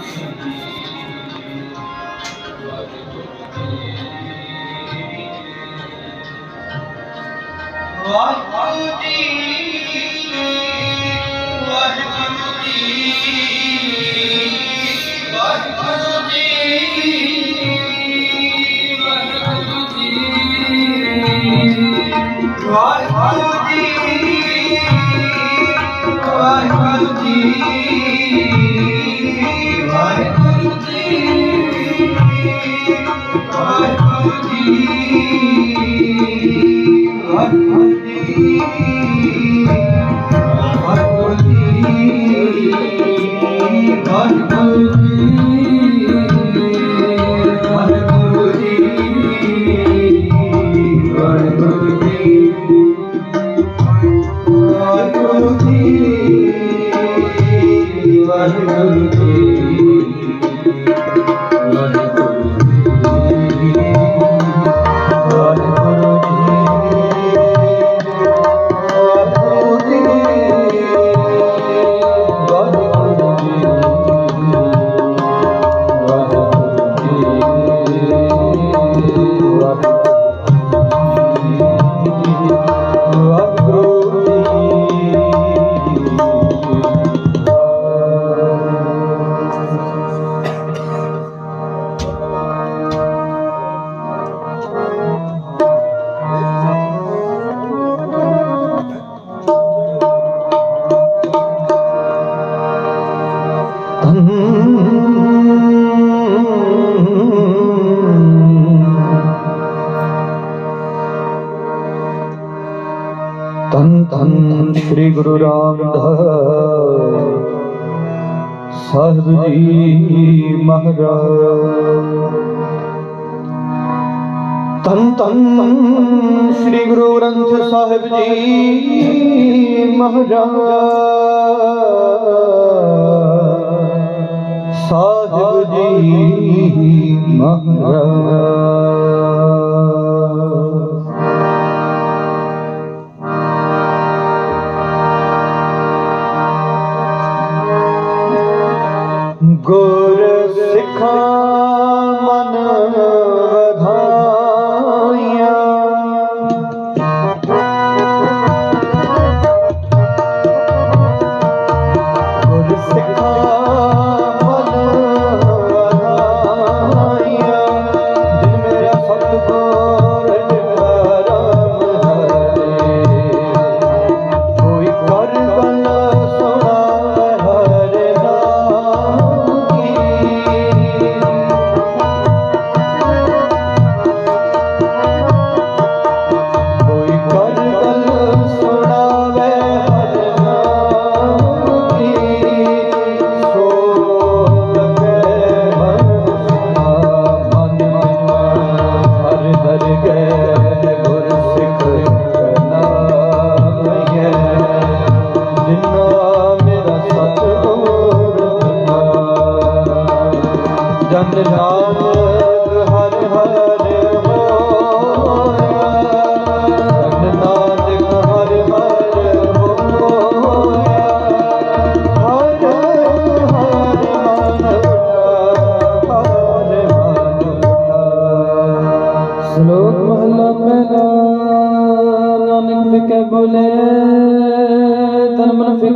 Música Bye. ਤਨ ਤਨ ਸ੍ਰੀ ਗੁਰੂ ਰਾਮਦਾਸ ਸਾਹਿਬ ਜੀ ਮਹਾਰਾਜ ਤਨ ਤਨ ਸ੍ਰੀ ਗੁਰੂ ਗ੍ਰੰਥ ਸਾਹਿਬ ਜੀ ਮਹਾਰਾਜ ਸਾਹਿਬ ਜੀ ਮਹਾਰਾਜ।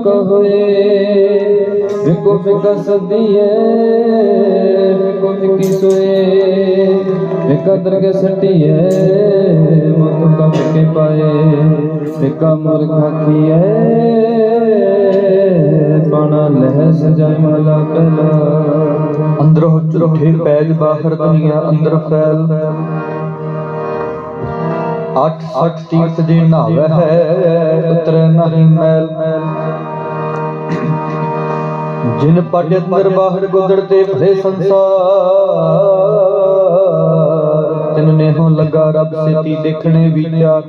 ਤਨ ਮਨ ਫਿਕਾ ਹੋਏ ਫਿਕੋ ਫਿਕਾ ਸਦੀਏ ਫਿਕੋ ਫਿਕੀ ਸੋਏ ਫਿਕਾ ਦਰਗੇ ਸਟੀਏ ਮਤ ਕਾ ਫਿਕੇ ਪਾਏ ਪਾਣਾ ਲਹਿ ਸਜਾਇ ਮਹਲਾ ਪਹਿਲਾ। ਅੰਦਰੋਂ ਝੂਠੇ ਪੈਜ ਬਾਹਰ ਦੁਨੀਆ ਅੰਦਰ ਫੈਲ। ਅੱਠ ਅੱਠ ਤੀਰਥ ਜੇ ਨਾਵੇ ਹੈ, ਉਤਰੈ ਨਹੀਂ ਮੈਲ ਜਿਨ ਪਟ ਅੰਦਰ ਬਾਹਰ ਗੁਜ਼ਰਤੇ ਭਲੇ ਸੰਸਾਰ ਤਿਨ ਨੇ ਹੋ ਲੱਗਾ ਰੱਬ ਸਿੱਤੀ ਦੇਖਣੇ ਵਿਚਾਰ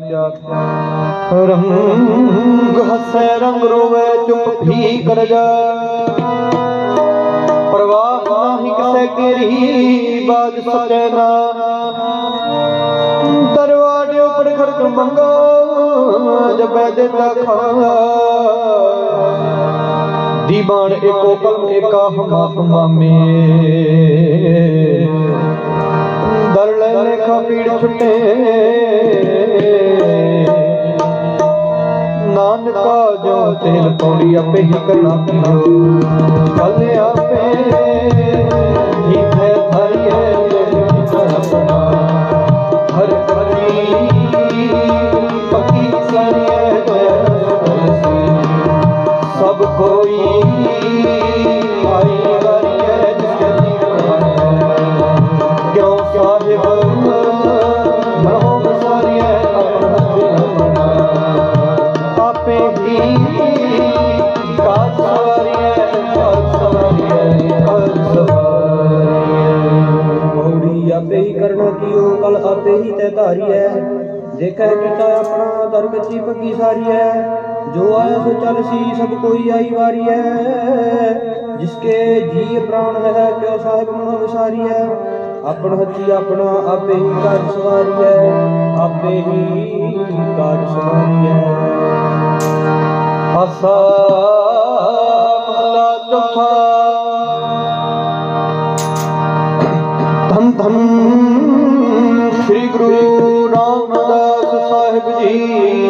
ਰੰਗ ਹੱਸੇ ਰੰਗ ਰੋਵੇ ਚੁੱਪ ਵੀ ਕਰ ਜਾ। ਪਰਵਾਹ ਨਾਹੀ ਕਿਸੇ ਕੇਰੀ ਬਾਜ ਸਚੈ ਨਾ। ਦਰਵਾਜ਼ੇ ਉੱਪਰ ਖੜਕ ਮੰਗਾ ਜਬੈ ਦਿੱਤਾ ਖਾ ਦੀਵਾਨ ਏਕੋ ਕਲਮ ਏਕਾ ਹਮਾ ਹਮਾਮੇ। ਦਰ ਲੈ ਲੇਖਾ ਪੀੜ ਛੁੱਟੇ। ਨਾਨਕਾ ਜੋ ਤੇਲ ਪੌੜੀ ਆਪੇ ਹੀ ਕਰਨਾ ਪੀਓ। ਕੱਲ ਆਪੇ ਹੀ। ਤੈ ਧਾਰੀ ਕੀਤਾ ਆਪਣਾ ਦਰ ਕੱਚੀ ਪੱਕੀ ਸਾਰੀ ਹੈ, ਜੋ ਆਇਆ ਸੋ ਚੱਲ ਸੀ, ਸਭ ਕੋਈ ਆਈ ਵਾਰੀ ਹੈ। ਜਿਸਕੇ ਜੀ ਪ੍ਰਾਣ ਹੈ ਕਿਉ ਸਾਹਿਬ ਮਨੋ ਵਿਸਾਰੀ ਹੈ। ਆਪਣ ਹੱਥੀ ਆਪਣਾ ਆਪੇ ਹੀ ਕਾਜ ਸਵਾਰੀ ਹੈ। ਆਪੇ ਹੀ ਕਾਜ ਸਵਾਰੀ ਹੈ। ਆਸਾ ਮਹਲਾ ਚੌਥਾ ਸ੍ਰੀ ਗੁਰੂ ਰਾਮਦਾਸ ਸਾਹਿਬ ਜੀ।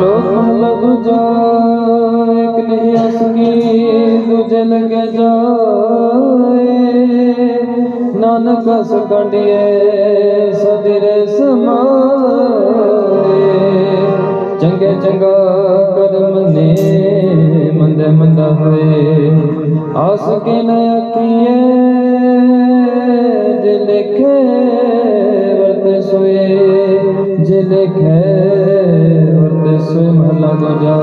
ਸ਼ਲੋਕ ਮਹਲਾ ਦੂਜਾ ਇੱਕ ਨਹੀਂ ਅਸਗੀ ਦੂਜੇ ਲਗੇ ਜਾਏ। ਨਾਨਕ ਸਕੰਡੀਏ ਸਦਰੇ ਸਮਾਏ। ਚੰਗੇ ਚੰਗਾ ਕਰਮ ਨੇ, ਮੰਦੇ ਮੰਦਾ ਹੋਏ। ਆਸ ਕੇ ਨ ਆਖੀਏ, ਜੇ ਲਿਖੇ ਵਰਤ ਸੋਏ। ਜੇ ਲਿਖੇ ਸੋਏ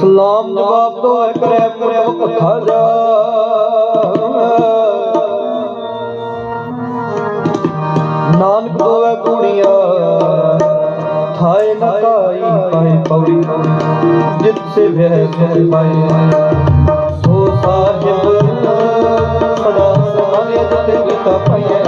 ਸਲਾਮ ਜਵਾਬ ਦੋ ਹੈ ਕਰੇ ਪੁਰਖ ਕਥਾ ਜਾ। ਨਾਨਕ ਦੋਵੇ ਕੁੜੀਆਂ, ਥਾਏ ਨ ਕਾਈ ਪਾਏ ਪੌੜੀ ਜਿਤ ਸੇ ਵਹਿ ਸੁਖ ਪਾਏ ਸੋ ਸਾਹਿਬ, ਸਦਾ ਸਮਾਏ ਜਿਤ ਕੀਤਾ ਪਾਏ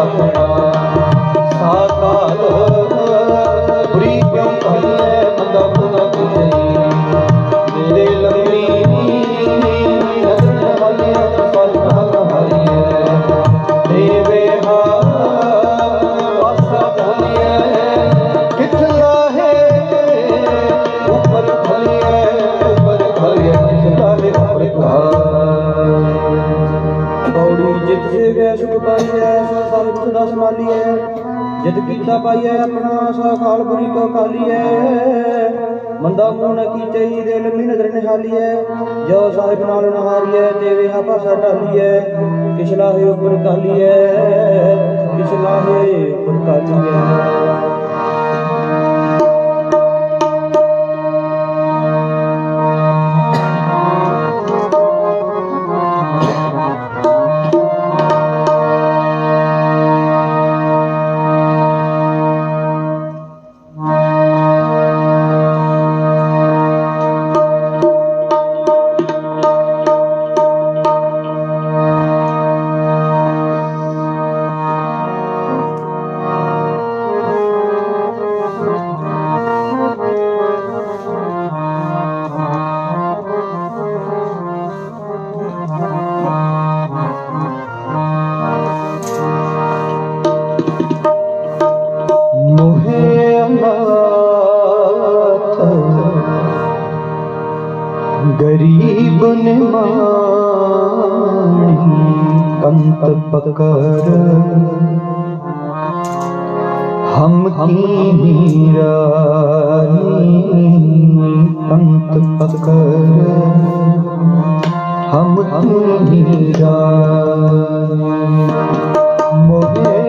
ਜਿਤ ਕੀਤਾ ਪਾਈਐ, ਆਪਣਾ ਸਾ ਖਾਲ ਬੁਰੀ ਕੋ ਕਾਲੀਐ ਮੰਦਾ ਮੂੰਹ ਨ ਕੀਚਈ ਦਿਲ ਮੀ ਨਜ਼ਰ ਨਿਹਾਲੀਐ। ਜੋ ਸਾਹਿਬ ਨਾਲ ਨਹਾਰੀਐ ਤੇ ਵੇਹਾ ਭਾਸਾ ਢਾਲੀਐ। ਕਿਛ ਲਾਹੇ ਉਪਰ ਕਾਲੀਐ ਕਿਛ ਲਾਹੇ ਉਪਰ ਕਾਲੀਐ गरीबन माणी कंत पकर हम हीरानी कंत पकर हम हीरा मोहे